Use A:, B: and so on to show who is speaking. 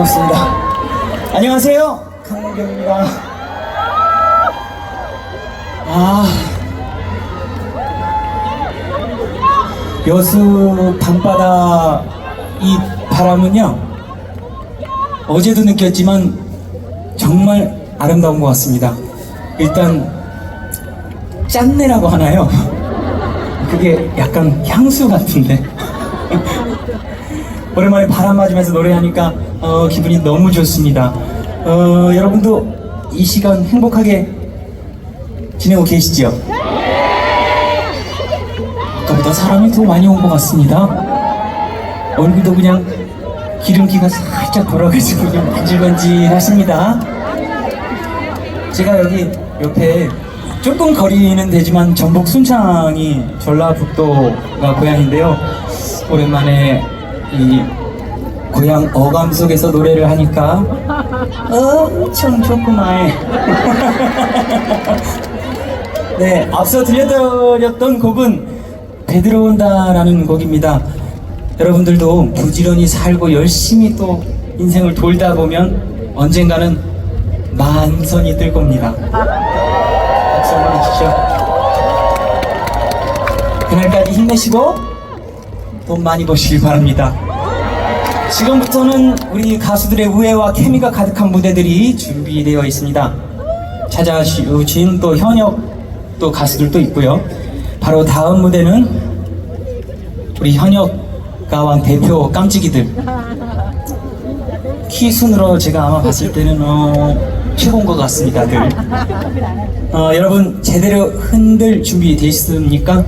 A: 반갑습니다. 안녕하세요. 강문경입니다. 아. 여수 밤바다 이 바람은요, 어제도 느꼈지만 정말 아름다운 것 같습니다. 일단, 짠내라고 하나요? 그게 약간 향수 같은데. 오랜만에 바람 맞으면서 노래하니까 어, 기분이 너무 좋습니다. 어, 여러분도 이 시간 행복하게 지내고 계시죠? 아까보다 사람이 더 많이 온 것 같습니다. 얼굴도 그냥 기름기가 살짝 돌아가지고 그냥 반질반질하십니다. 제가 여기 옆에 조금 거리는 되지만 전북 순창이 전라북도가 고향인데요. 오랜만에 이 고향 어감 속에서 노래를 하니까 엄청 좋구만. 네, 앞서 들려드렸던 곡은 배 들어온다라는 곡입니다. 여러분들도 부지런히 살고 열심히 또 인생을 돌다 보면 언젠가는 만선이 뜰 겁니다. 박수 한번 해주시죠. 그날까지 힘내시고 돈 많이 버시길 바랍니다. 지금부터는 우리 가수들의 우애와 케미가 가득한 무대들이 준비되어 있습니다. 찾아주신 또 현역 또 가수들도 있고요. 바로 다음 무대는 우리 현역 가왕 대표 깜찍이들 키 순으로 제가 아마 봤을 때는 어, 최고인 것 같습니다. 늘. 어, 여러분 제대로 흔들 준비 되셨습니까?